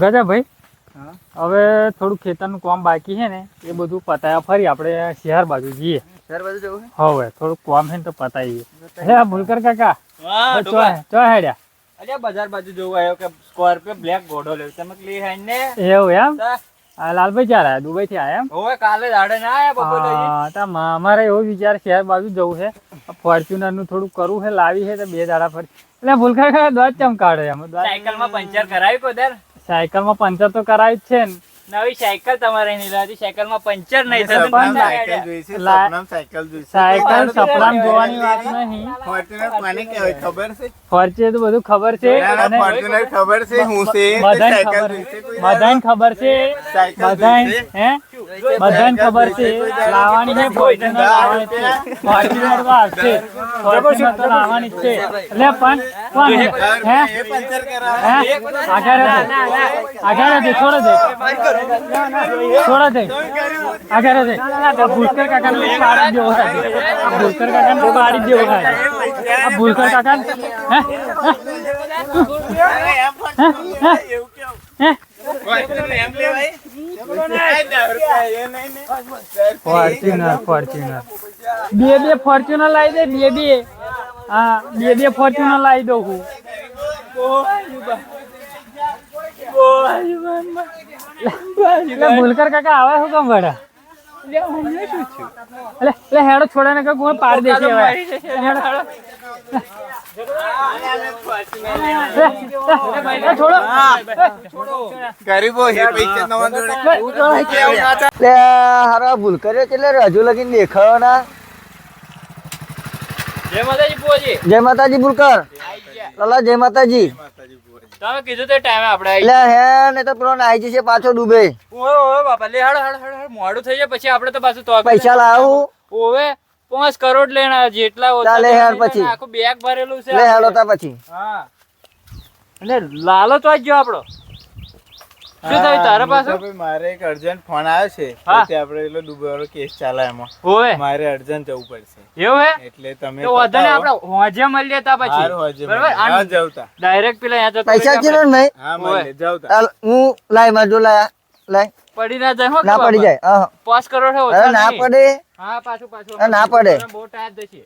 ગજાભાઈ ભાઈ? હવે થોડું ખેતરનું કામ બાકી છે ને એ બધું પતાયા. ફરી આપણે શહેર બાજુ જઈએ. શહેર બાજુ જવું હવે થોડું કામ છે ને તો પતાવીએ હે ભૂલકર કાકા. ચો હેડ્યા અરે બજાર બાજુ જોવું આવ્યો કે સ્કોર્પિયો બ્લેક ઘોડો લેવું. તમે ક્લી હેન્ડ ને એવું એમ? લાલભાઈ ચાર આયા? દુબઈ થી આયા એમ? હોવે કાલે દાડે ના આયા બપોર હા, તા અમારે એવો વિચાર શહેર બાજુ જવું છે. ફોર્ચ્યુનરનું થોડું કરવું છે લાવી છે તો બે દાડા ફરી. એટલે ભૂલકર કાકા દોત ચમ કાઢે એમ સાયકલમાં પંચર કરાવી કોદર સાયકલમાં પંચર તો કરાવી જ છે ને. નવી સાયકલ તમારે નહીં લાવતી સાયકલમાં પંચર નહીં થતું. સાયકલ. સપનામ સાયકલ જોઈશે. સાયકલ સપનામ જોવાની વાત નહીં. ફોર્ચ્યુનર કોને કહેવાય? ખબર છે? ફોર્ચ્યુનર તો બધું ખબર છે. ફોર્ચ્યુનર ખબર છે. હું છે બધાને ખબર છે. બધાને ખબર છે. સાયકલ બધાને હે? બધાને ખબર છે લાવવાની છે ફોર્ચ્યુનર લાવવાની છે ફોર્ચ્યુનર તો આવશે ફોર્ચ્યુનર તો લાવવાની છે એટલે પણ પણ હે હે આગળ આગળ દે છોડો દે છોડો દે આગળ દે ભૂલકર કાકા ને પાડી દેવો થાય ભૂલકર કાકા ને પાડી દેવો થાય આ ભૂલકર કાકા હે હે હે એમ લેવાય આ દસ રૂપિયા એ નહીં ને ફોર્ચ્યુનર ફોર્ચ્યુનર. બે બે ફોર્ચ્યુનર લાવી દે બે બે. હા બે બે ફોર્ચ્યુનર લાવી દઉં હું. ભૂલકર કાકા આવે શું કામ વડા એટલે હેડો છોડે ને કોઈ પાડ દેશે હવે. ગરીબો હે હારા ભૂલ કર્યો છે એટલે હજુ લગીન દેખાયો ના જય માતાજી જય માતાજી ભૂલકર. લાલા જય માતાજી. તમે કીધું તે ટાઈમે આપણે એટલે હે ને તો પેલો નાઈ જશે પાછો ડૂબે. ઓય ઓય બાપા લે હાડો હાડો હાડો હાડો. મોડું થઈ જાય પછી આપણે તો પાછું તો પૈસા લાવું. ઓવે પાંચ કરોડ લેણા જેટલા ઓછા લે લેણા પછી. આખું બેગ ભરેલું છે લે હેડો તા પછી. હા. એટલે લાલો તો જ ગયો આપણો. શું થયું તારા પાસે મારે એક અર્જન્ટ ફોન આવ્યો છે. પછી આપણે એટલો ડૂબેવાળો કેસ ચાલે એમાં. ઓવે. મારે અર્જન્ટ જવું પડશે. એવું હે? એટલે તમે તો વાંધો આપણે હોજે મળીએ તા પછી. હારું હોજે બરાબર? આ જવતા. ડાયરેક્ટ પેલા અહીંયા જતો પૈસા છે. ને નહીં? હા ઓય. મળીએ જવતા. હું લાય માર જો લાય લાય. પડી ના જાય હો ના પડી જાય હા. પાસ કરોડ છો ના પડે. હા પાછું પાછું. ના પડે. બહુ ટાયર જશે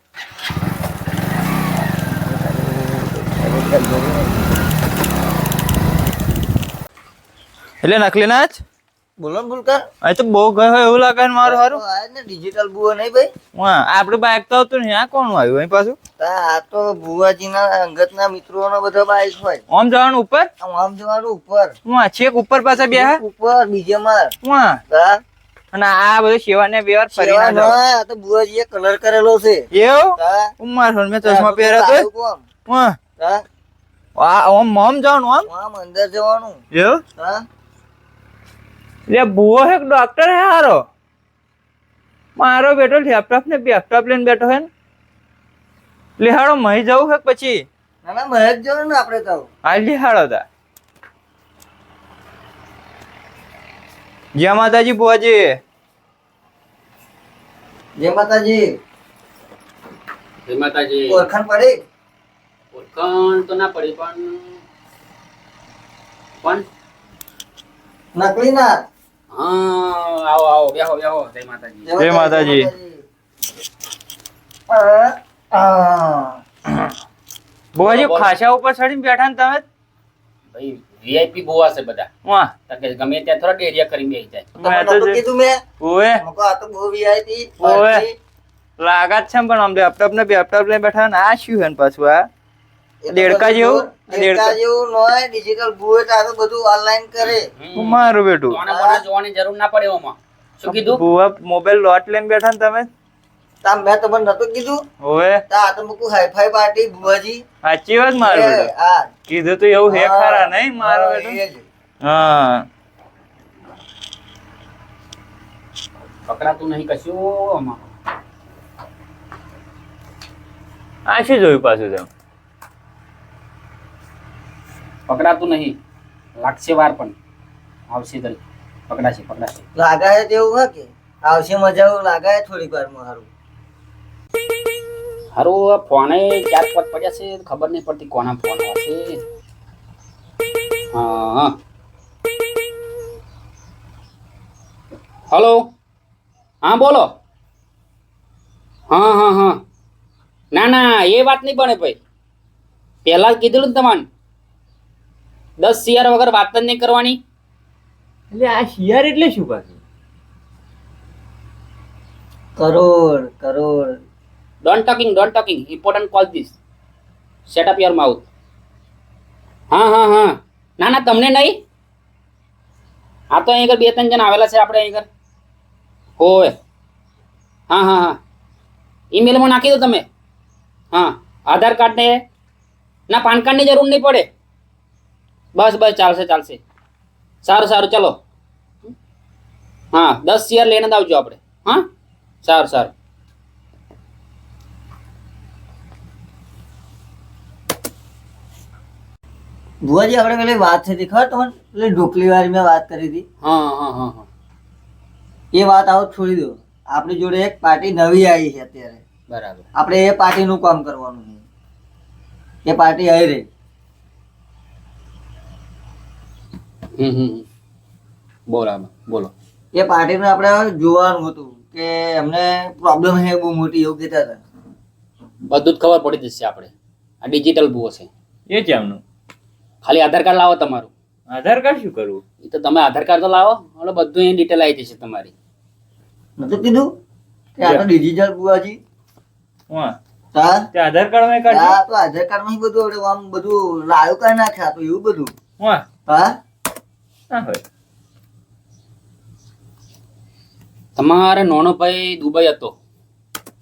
એટલે નકલી ના જ? બોલો ને ભૂલકર અહીં તો બહુ ગયો એવું લાગે ને મારું આ ને ડિજિટલ બુઓ નહીં ભાઈ. હા આપણે બાઈક તો આવતું ને આ કોણ આવ્યું અહીં પાછું? આ તો ભુવાજીના અંગતના મિત્રોનો બધો બાઈક હોય. આમ જવાનું ઉપર? આમ જવાનું ઉપર. હું છેક ઉપર પાસે બે ઉપર બીજે માર હું. અને આ બધું સેવા ને વ્યવહાર ફરી ના તો બુવાજીએ કલર કરેલો છે. એવું? ઉમર મેં ચશ્મા પહેર્યા તો? હું. આ આમ મોમ જવાનું આમ? આમ અંદર જવાનું. એવું? તા લે ભૂવો હે ડોક્ટર હે હારો? મારો બેટો લેપટોપ ને લેપટોપ લઈને બેઠો હે ને. લેહાડો મહી જવું હે પછી? ના ના મહી જ જવું ને આપણે તો. આ લેહાડો તા. જય માતાજી બુઆજી. જય માતાજી. જય માતાજી. ઓળખાણ પડી? ઓળખાણ તો ના પડી પણ પણ? નકલી ના. હા આવો આવો બેહો બેહો જય માતાજી. જય માતાજી. બોવાજી. ખાસા ઉપર ચડીને બેઠા ને તમે? ભાઈ વીઆઈપી બોવા છે બધા. વાહ. તકે ગમે ત્યાં થોડા ડેરિયા કરીને બેહી જાય. તમને મેં તો કીધું મે. ઓએ મકો આ તો બહુ વીઆઈપી ઓએ લાગત છે પણ આમ લેપટોપ ને લેપટોપ લઈને બેઠા ને આ શું હે ને પાછું આ દેડકા જેવું? દેડકા. જેવું ન હોય ડિજિટલ ભૂએ તો બધું ઓનલાઈન કરે. મારું બેટું. તોને મને જોવાની જરૂર ના પડે ઓમાં શું કીધું? ભૂવા મોબાઈલ લોટ લઈને બેઠા ને તમે? તા મેં તમને નતું કીધું. ઓએ તા આ તો મુકુ હાઈફાઈ પાર્ટી ભૂવાજી. સાચી વાત મારું બેટું. આ. કીધું તો એવું હે હા. ખરા નહીં મારું હા, બેટું? હા. પકડાતું નહીં કશું આમાં. આ શું જોયું પાછું તમે? પકડાતું નહીં. લાગશે વાર પણ. આવશે તને પકડાશે પકડાશે. લાગાય તેવું હા કે? આવશે મજા એવું લાગાય થોડીક વારમાં હારું. હારું ફોને ચાર પાંચ પડ્યા છે ખબર નહીં પડતી કોના ફોન આવશે હા હલો? હા બોલો. હા હા હા. ના ના એ વાત નહીં પણ ભાઈ. પહેલાં કીધેલું ને તમારે. દસ સીઆર વગર વાત જ નહીં કરવાની. એટલે આ શિયાર એટલે શું પાછું crore crore. Don't talking don't talking important call this set up your mouth હા હા હા. ના ના તમને નહીં? આ તો અહીં બે ત્રણ જણ આવેલા છે આપણે અહીં હોય હા હા હા. ઈમેલમાં નાખી દો તમે. હા. આધાર કાર્ડ ને ના પાન કાર્ડની જરૂર નહીં પડે. બસ બસ ચાલશે ચાલશે. સારું સારું ચલો. હા દસ શેર લઈને આવજો આપણે. હા? સારું સારું. ભુવાજી આપણે પેલી વાત થઈ હતી ખબર તમને? પેલી ઢોકલી વાળી મેં વાત કરી હતી. હા હા હા હા. એ વાત આવો છોડી દો. આપણી જોડે એક પાર્ટી નવી આવી છે અત્યારે. બરાબર. આપણે એ પાર્ટીનું કામ કરવાનું છે. એ પાર્ટી આવી રહી હમ હમ હમ. બરાબર બોલો એ પાર્ટીને આપણે જોવાનું હતું કે એમને પ્રોબ્લેમ હે બહુ મોટી એવું કહેતા હતા. બધું જ ખબર પડી જશે આપણે. આ ડિજિટલ બહુ છે. એ કેમનું ખાલી આધાર કાર્ડ લાવો તમારું. આધાર કાર્ડ શું કરવું? એ તો તમે આધાર કાર્ડ તો લાવો એટલે બધું અહીં ડિટેલ આવી જશે તમારી. નતું કીધું કે આ તો ડિજિટલ બુવાજી હા. હા? તે આધાર કાર્ડમાં કાઢ આ તો આધાર કાર્ડમાં બધું આપણે આમ બધું લાયો કાઢી નાખ્યા તો એવું બધું. હા. હા? ના હોય. તમારે નાનો ભાઈ દુબઈ હતો.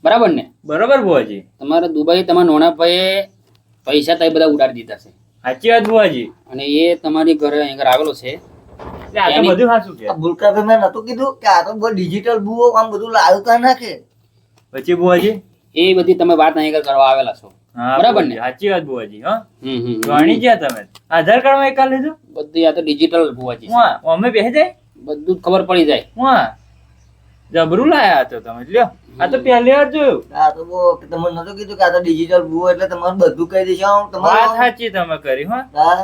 બરાબર ને? બરોબર ભુવાજી. તમારે દુબઈ તમારા નોના ભાઈએ પૈસા તય બધા ઉડાડી દીધા છે. સાચી વાત ભુવાજી. અને એ તમારી ઘરે અહીં આગળ આવેલો છે. આ તો બધું સાચું કે આ ભૂલકાભાઈ નતું કીધું કે આ તો બધું ડિજિટલ બુઓ આમ બધું લાવ્યું નાખે. પછી ભુવાજી? એ બધી તમે વાત અહીં કરવા આવેલા છો. બરાબર ને? સાચી વાત બુવાજી હા. હમ હમ, હમ. જાણી ગયા તમે. આધાર કાર્ડમાં એકા લીધું? બધું આ તો ડિજિટલ બુવાજી હા અમે બેસે જાય? બધું ખબર પડી જાય. હા જબરું લાયા તો તમે લ્યો. આ તો પહેલી વાર જોયું. આ તો બહુ તમને નતો કીધું કે આ તો ડિજિટલ બુઓ એટલે તમારે બધું કહી દઈશું તમારું વાત તમારે સાચી તમે કરી હા. હા?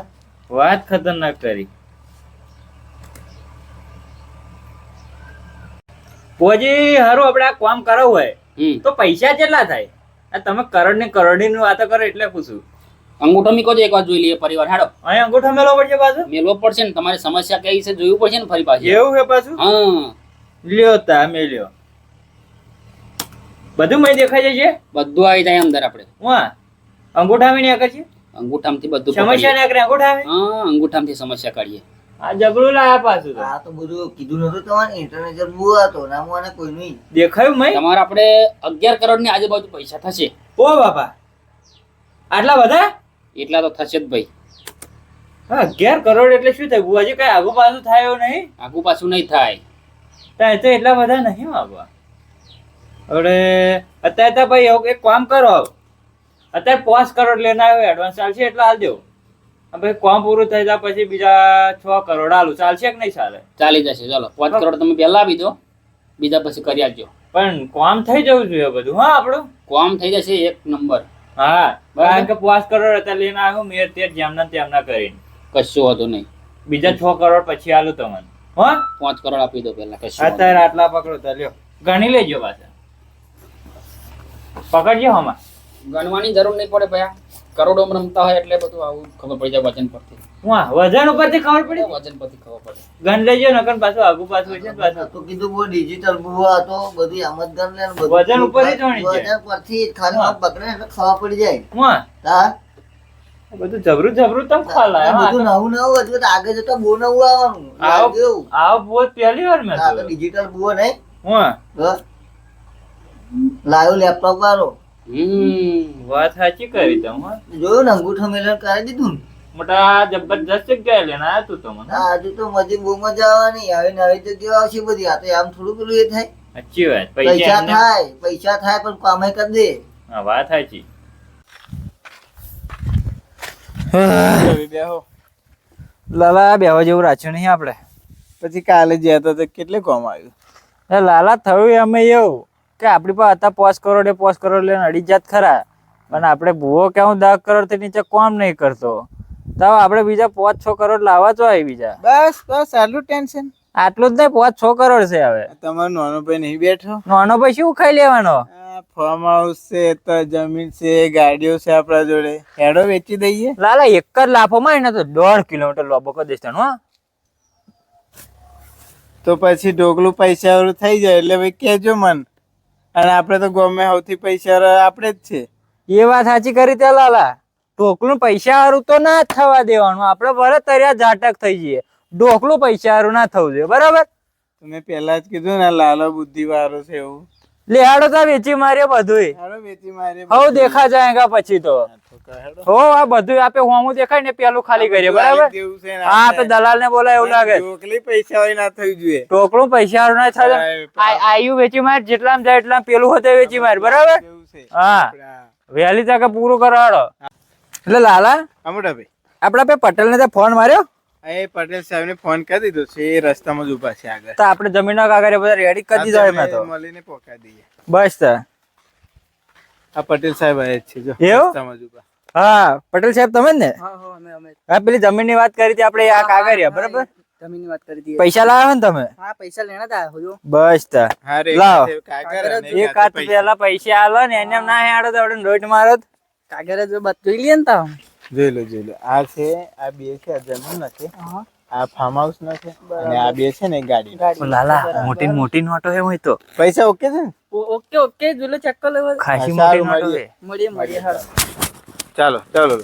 વાત ખતરનાક કરી. પોજી હારું આપણે આ કામ કરાવવું હોય. તો પૈસા કેટલા થાય? આ તમે કરોડ ને કરોડી ની વાતો કરો એટલે પૂછું. અંગૂઠો મીકો એક વાર જોઈ લઈએ પરિવાર. હાડો અહીં અંગૂઠો મેલો પડશે પાછું? મેલવો પડશે ને તમારી સમસ્યા કઈ છે જોયું પડશે ને ફરી પાછું? એવું છે પાછું? હા. લ્યો તા મેલ્યો. બધું મય દેખાય છે બધું આવી જાય અંદર આપણે. હા અંગૂઠા ને નીકળે છે? અંગૂઠામાંથી બધું સમસ્યા પકડીએ. નીકળે અંગૂઠા માં હા અંગૂઠામાંથી સમસ્યા કાઢીએ. આ જબરું લાયા પાછું તો. આ તો બધું કીધું નતું તમારે ઇન્ટરનેશનલ બુઓ હતો નામ મને કોઈ નહીં. દેખાયું મય? તમારે આપણે અગિયાર કરોડની આજુબાજુ પૈસા થશે. ઓ બાપા આટલા બધા? એટલા તો થશે જ ભાઈ. હા અગિયાર કરોડ એટલે શું થયું? બુવાજી કઈ આગુ પાછું થાય એવું નહીં? આગુ પાછું નહીં થાય. ત્યાં તો એટલા બધા નહીં બાબા હવે અત્યારે તો ભાઈ એવું એક કામ કરો. અત્યારે પાંચ કરોડ લેના આવ્યો એડવાન્સ ચાલશે એટલા હાલ દેવું. અને પછી પૂરું થઈ જાય પછી બીજા છ કરોડ હાલું ચાલશે કે નહીં ચાલે? ચાલી જશે. ચાલો પાંચ કરોડ તમે પહેલા આપી દો. બીજા પછી કરી આપજો. પણ કોમ થઈ જવું જોઈએ બધું હા આપણું? કોમ થઈ જશે એક નંબર. હા કારણ કે પાંચ કરોડ હતા લઈને આવ્યો મેર તેર જેમના ને તેમના કરીને. કશું હતું નહીં. બીજા છ કરોડ પછી હાલું તમને. હા? પાંચ કરોડ આપી દો પહેલા કશું અત્યારે આટલા પકડો તો લ્યો. ગણી લેજો પાછા. પકડજો હમણાં. ગણવાની જરૂર નહીં પડે ભયા. કરોડોમાં રમતા હોય એટલે બધું આવું ખબર પડી જાય વજન પરથી. વાહ વજન ઉપરથી ખબર પડી? વજન પરથી ખબર પડે. ગણ લેજો નકર પાછું આગુ પાછું છે પાછું. તો કીધું બહુ ડિજિટલ બુઓ હતો બધું આમ જ ગણ લે વજન ઉપરથી જ છે. વજન પરથી ખાલી આમ પકડે એટલે ખબર પડી જાય. વાહ હા? બધું જબરું જબરું તમ ખાલા બધું નવું નવું એટલે આગળ જતા બહુ નવું આવવાનું. આવો. આવો બહુ પહેલી વાર મેં તો. ડિજિટલ બુઓ નહીં. વાહ લાયો લેપટોપ વાળો. વાત સાચી કરી તમે. જોયું ને અંગૂઠો મિલન કરી દીધું મોટા જબરજસ્ત જગ્યાએ લઈને આવ્યા તું તો મને આજે તો મજી બહુ મજા આવવાની આવી નવી જગ્યાઓ આવશે બધી. આ તો આમ થોડું પેલું એ થાય. સાચી વાત પૈસા થાય પૈસા થાય પણ કામે કરી દે. હા વાત સાચી. લાલા બેહવા જેવું રાખ્યું નહીં આપણે. પછી કાલે જ્યાં તો કેટલે કોમ આવ્યું? એ લાલા થયું અમે એવું. કે આપણી પાસે હતા પાંચ કરોડ એ પાંચ કરોડ લઈને અડી જાત ખરા. પણ આપણે ભૂવો કે હું દસ કરોડથી નીચે કોમ નહીં કરતો. તો આપણે બીજા પાંચ છ કરોડ લાવવા તો આવી બીજા બસ બસ આટલું ટેન્શન. આટલું જ નહીં પાંચ છ કરોડ છે હવે. તમારો નાનો ભાઈ નહીં બેઠો? નાનો ભાઈ શું ખાઈ લેવાનો? ફાર્મ હાઉસ છે તો જમીન છે ગાડીઓ છે આપણા જોડે. હેડો વેચી દઈએ. લાલા એક જ લાફો માં એને તો દોઢ કિલોમીટર લોબો કરી દઈશ હા. તો પછી ઢોકલું પૈસા વાળું થઈ જાય એટલે ભાઈ કેજો મન. અને આપણે તો ગમે સૌથી પૈસા આપણે જ છે. એ વાત સાચી કરી તે લાલા. ઢોકલું પૈસા હારું તો ના થવા દેવાનું. આપણે ભલે તર્યા ઝાટક થઈ જઈએ. ઢોકલું પૈસા હારું ના થવું જોઈએ. બરાબર? તમે પહેલા જ કીધું ને લાલો બુદ્ધિ વાળો છે એવું. લેહાડો તો વેચી માર્યો બધું હેડો વેચી મારી હવ દેખા જાયગા પછી તો. હો આ બધું આપે હોમું દેખાય ને પેલું ખાલી કરીએ બરાબર? હા તો દલાલ ને બોલાય એવું લાગે. ટોકલી પૈસા હોય ના થઈ જોઈએ. ટોકલું પૈસા વાળું ના થાય. આયુ વેચી માર જેટલા જાય એટલા પેલું હોતે વેચી માર બરાબર? હા. વહેલી તકે પૂરું કરવાડો એટલે લાલા આ આપડા પે પટેલ ને ફોન માર્યો? એ પટેલ સાહેબ ને ફોન કરી દીધો છે એ રસ્તામાં જ ઊભા છે આગળ. તો આપણે જમીન કાગળ બધા રેડી કરી દીધો એમાં તો? મળીને પોકાઈ દઈએ. બસ તો. આ પટેલ સાહેબ આયા છે જો રસ્તામાં જ ઊભા હા પટેલ સાહેબ તમે ને? હા પેલી જમીનની વાત કરી હતી આપણે આ કાગળિયા બરાબર? જમીન વાત કરી હતી. પૈસા લાવ્યા ને તમે? હા પૈસા લેણા તા હોજો બસ તો. હા રે લાવો. એક હાથ પેલા પૈસા આલો ને એને એમ ના હેડો તો આપણે રોટ મારો કાગળ જ બધું લઈએ લે ને તા જોઈ લો જોઈ લો. આ છે આ બે છે આ જમીન નથી આ ફાર્મ હાઉસ નથી અને આ બે છે ને ગાડી. લાલા મોટી મોટી નોટો હે હોય તો. પૈસા ઓકે છે ને? Okay okay. જોઈ લો ચેક કરી લેવા ખાસી મોટી નોટો. હે. મળીએ મળીએ. હા ચાલો ચાલો.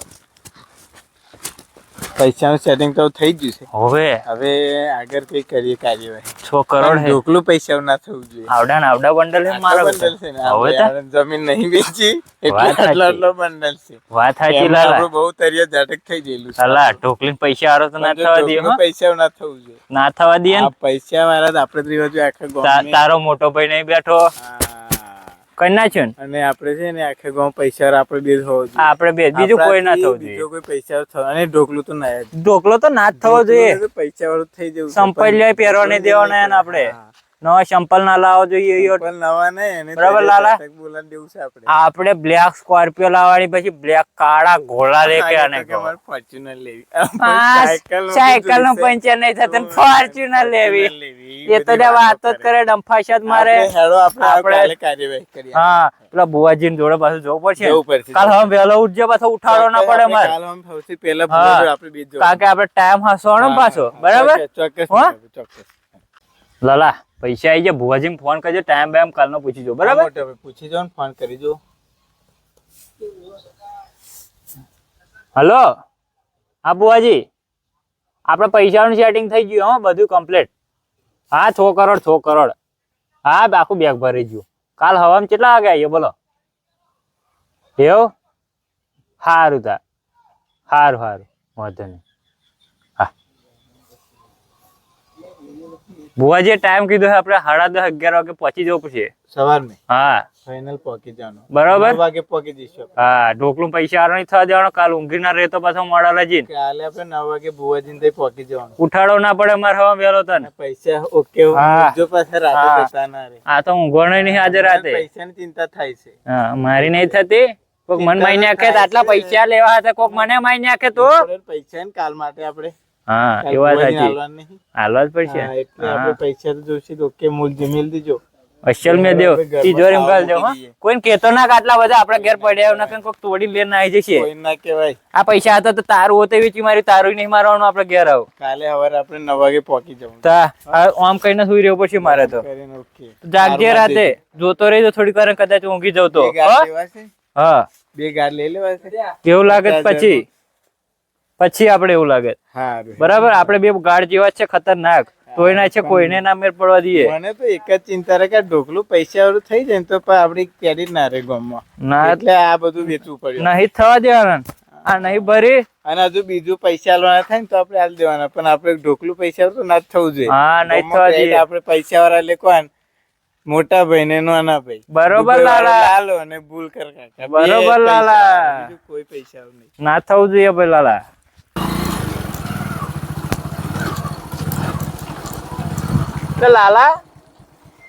પૈસાનું સેટિંગ તો થઈ ગયું છે. હવે હવે આગળ કઈ કરીએ કાર્યવાહી. છ કરોડ. હે ઢોકલું પૈસા ના થવું જોઈએ. આવડા ને આવડા બંડલ હે મારા બંડલ છે ને હવે તો? જમીન નહીં વેચી એટલે આટલો આટલો બંડલ છે. વાત સાચી લાલ. આપણું બહુ તરિયા ઝાટક થઈ ગયેલું છે. લાલા ઢોકલીને પૈસા આરો તો ના થવા દે હો. પૈસા ના થવું જોઈએ. ના થવા દે પૈસા મારા આપડે આપણે જ આખા તારો મોટો ભાઈ નહીં બેઠો. હા. કઈ નાખ્યો ને? અને આપણે છે ને આખે ગામ પૈસા આપણે બે થવો જોઈએ. આપણે બે બીજું કોઈ ના થવું જોઈએ. બીજો કોઈ પૈસા થવો અને ઢોકલો તો ના ઢોકલો તો ના જ થવો જોઈએ. પૈસા વાળું થઈ જવું. સંપાઈ લે પહેરવા નહીં દેવાના આપણે. નવા ચંપલ ના લાવવા જોઈએ. નવા નહીં બરાબર, લાલા? દેવું છે આપણે. આપણે બ્લેક સ્કોર્પિયો લાવવાની પછી બ્લેક કાળા ઘોડા લે કે લેવી. સાયકલનું પંચર નહીં થતું ફોર્ચ્યુનર લેવી. એ તો વાત જ કરે. ડંફાશાદ મારે. હેડો આપણે આપણે- કાર્યવાહી કરીએ. હા પેલા બુવાજી જોડે પાછું જવું પડશે. કાલ હવે વહેલો ઉઠજો પાછો ઉઠાડો ના પડે મારે કાલ આમ સૌથી પહેલા આપણે બે કારણ કે આપણે ટાઈમ હસવાનો પાછો બરાબર? ચોક્કસ. લાલા પૈસા આવી જાય ભુવાજી ફોન કરજો ટાઈમ બાઈમ કાલનો પૂછી જો બરાબર? મોટો ભાઈ પૂછી જાઓ ને ફોન કરી જો હલો? હા બુવાજી આપણે પૈસાનું સેટિંગ થઈ ગયું હો બધું કમ્પ્લીટ હા છ કરોડ છ કરોડ. હા આખું બેગ ભરી ગયું. કાલ હવામાં કેટલા વાગે આવીએ બોલો? એવું? સારું તા સારું સારું વાંધો નહીં. બુવાજીએ ટાઈમ કીધો છે આપણે સાડા દસ અગિયાર વાગે પહોંચી જવું પડશે. સવાર મેં હા. ફાઇનલ પહોંચી જવાનું. બરાબર. વાગે પહોંચી જઈશું હા ઢોકલું પૈસા આરો નહીં થવા જવાનો કાલ ઊંઘી ના રહેતો પાછો મોડા લજી કાલે આપણે નવ વાગે ભુવાજીને ને પહોંચી જવાનું. ઉઠાડો ના પડે મારે હવા વહેલો તને. પૈસા ઓકે જો પાછા રાતે જતા ના રે આ તો ઊંઘવાનો નહીં આજે રાતે. પૈસાની ચિંતા થાય છે. હા મારી નહીં થતી. કોક મન માઈ નાખે આટલા પૈસા લેવા હતા કોક મને માઈ નાખે તો. પૈસા ને કાલ માટે આપણે હા એ વાત સાચી. હાલવા જ પડશે. આપણે પૈસા તો જોઈશે તો કે મૂળ જમીલ દેજો. અસલ મેં દેવ. તિજોરી માં ખાવા દેવ. કોઈને કેતો ના આટલા બધા આપણા ઘેર પડ્યા હોય નકર કોક તોડી લઈને આવી જશે. કોઈ ના કહેવાય. આ પૈસા હતા તો તારું હોતે વેચી મારી તારું નહીં મારવાનું આપડે ઘેર આવ. કાલે સવારે આપણે નવ વાગે પહોંચી જવું તા આ આમ કઈને સુઈ રહ્યો પછી મારે તો. જાગજે રાતે. જોતો રહેજો થોડીક વાર કદાચ ઊંઘી તો ગાડ હો? બે ગાડ લઈ લેવા છે? કેવું લાગે પછી? પછી આપણે એવું લાગે બરાબર? આપણે બે ગાઢ જેવા છે ખતરનાક. તોયના છે કોઈને ના મેર પડવા દઈએ. મને તો એક જ ચિંતા રહે કે ઢોકલું પૈસા વાળું થઈ જાય તો પણ આપડી ક્રેડિટ ના રહે ગામમાં. ના એટલે આ બધું વેચવું પડ્યું નહીં થવા દેવાના. આ નહીં ભરી. અને હજુ બીજું પૈસા લેવાના થાય ને તો આપણે આલ દેવાના. પણ આપણે ઢોકલું પૈસા તો ના થવું જોઈએ. હા નહીં થવા જોઈએ આપણે પૈસા વાળા કોણ? મોટા ભાઈ ને નાના ભાઈ. બરોબર લાલા. લાલો અને ભૂલ કર કાકા. બરોબર લાલા. કોઈ પૈસા નહીં. ના થવું જોઈએ ભાઈ લાલા. એટલે લાલા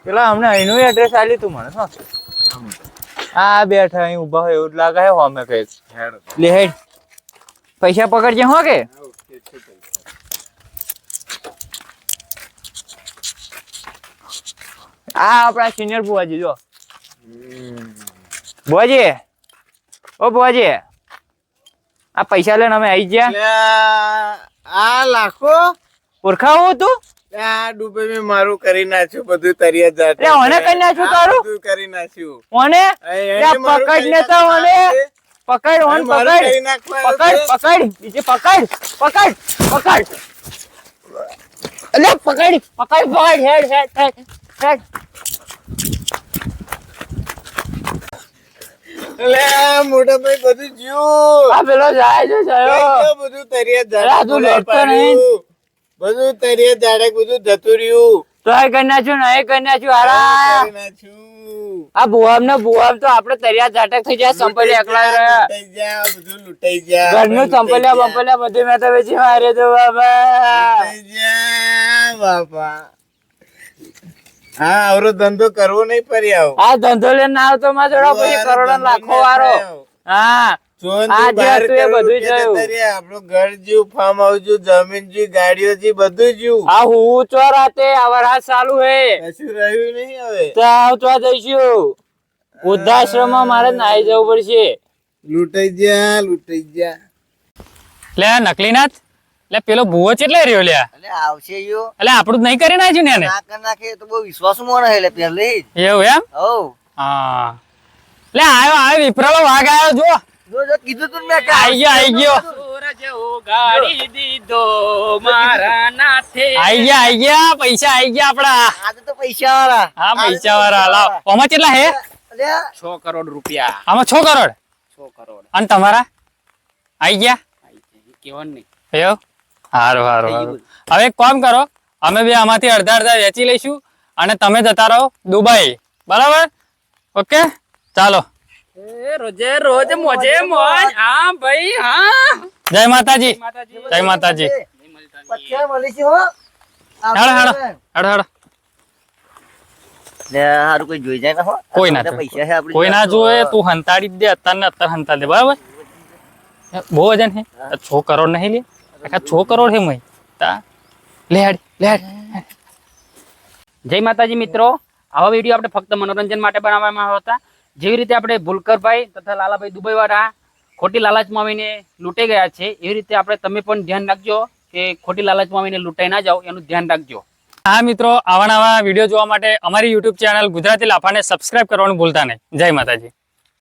પેલા અમને અહીંનું એડ્રેસ આપ્યું તું મને શું? આ બેઠા અહીં ઊભા હોય એવું લાગે હે અમે કઈ. લે હેડ. પૈસા પકડજે હો કે? આ આપણા સિનિયર બુવાજી જો. બુવાજી ઓ બુવાજી આ પૈસા લઈને અમે આવી ગયા. આ- લાખો પુરખા હું તું? આ ડૂબે મેં મારું કરી નાખ્યું બધું તરિયા જાતે લે, ઓને કરી નાખ્યું તારું? બધું કરી નાખ્યું. ઓને અહીં લે, એને મારું પકડ ને તો ઓને. પકડ ઓન અહીં મારું કરી પકડ પકડ પકડ. બીજે પકડ પકડ પકડ. અલે પકડ પકડ પકડ હેડ હેડ હેડ હેડ. લે, મોટા ભાઈ બધું જ્યું. આ પેલો જાય. છે જયો બધું તરિયા અરે, તું લેટતો નહીં. બધું તરીએ દાડે બધું જતું રહ્યું. તો એ કરી નાખ્યું નહીં કરી નાખ્યું આરા આ બુઆમ ને બુઆમ તો આપડે તરિયા ઝાટક થઈ જાય સંપલી એકલા રહ્યા. બધું લૂંટાઈ જા, ઘરનું બધું ચંપલિયા બંપલિયા બધું મેં તો વેચી મારે તો બાબા. બાપા હા આવરો ધંધો કરવો નહીં પડી આવો. આ ધંધો લઈને ના આવતો માં જોડો પછી કરોડો લાખો વાળો હા. જોન નાથ તું જે બહાર હતું એ કરોડ બધું રૂપિયા જોયું. જતા રહ્યા. આપણું ઘર જ્યું ફાર્મ હાઉસ જમીન જ્યું ગાડીઓ જી બધું જ્યું. આ હું ચો રાતે આ ચાલુ હે. કશું રહ્યું નહીં હવે. તો આવતો જઈશું. વૃદ્ધાશ્રમમાં મારે નાઈ જવું પડશે. લૂંટાઈ જા લૂંટાઈ જા લે નકલીનાથ લે પેલો ભૂવો ચેટલે રહ્યો લે એટલે આવશે યો. એટલે આપણું નહીં કરી નાખ્યું ને એને? ના કર નાખે તો બહુ વિશ્વાસ મોણ એટલે પહેલે. એવું એમ? હા. લે આવ્યો આવ્યો વિપ્રલો વાઘ આવ્યો જો કીધું તું મેં કે આઈ ગયો આઈ ગયો. ઉગાડી દીધો મારા નાથે. આઈ ગયા આઈ ગયા પૈસા આઈ ગયા આપડા. આજે તો પૈસા વાળા હા પૈસા વાળા લાવ. આમાં કેટલા હે? અલ્યા કરોડ રૂપિયા. આમાં છ કરોડ? છ કરોડ. અને તમારા? આઈ ગયા? કેવાનું નહીં. હવે એક કામ કરો અમે બી આમાંથી અડધા અડધા વેચી લઈશું અને તમે જતા રહો દુબઈ. બરાબર? ઓકે? ચાલો. રોજે રોજ મોજે મોજ. હા ભાઈ હા. જય માતાજી. માતાજી. જય માતાજી. પછી મળીશું હો. હેડો હેડો. હેડો હેડો. લે હારું કોઈ જોઈ જાય ને કોઈ ના પૈસા છે આપણી કોઈ ના જોવે તું હંતાડી દે અત્યારે ને અત્યારે હંતાડી દે. બરાબર? બહુ વજન છે. છ કરોડ નહીં લે. આખા છ કરોડ હે મય. તા. લે હેડ લે હેડ. જય માતાજી મિત્રો. આવા વીડિયો આપણે ફક્ત મનોરંજન માટે બનાવવામાં આવ્યા હતા. જેવી રીતે આપણે ભૂલકરભાઈ તથા લાલાભાઈ દુબઈવાળા ખોટી લાલચમાં આવીને લૂંટાઈ ગયા છે, એવી રીતે આપણે તમે પણ ધ્યાન રાખજો કે ખોટી લાલચમાં આવીને લૂંટાઈ ના જાઓ, એનું ધ્યાન રાખજો. હા મિત્રો, આવા નવા વીડિયો જોવા માટે અમારી યુટ્યુબ ચેનલ ગુજરાતી લાફાને સબસ્ક્રાઇબ કરવાનું ભૂલતા નહીં. જય માતાજી.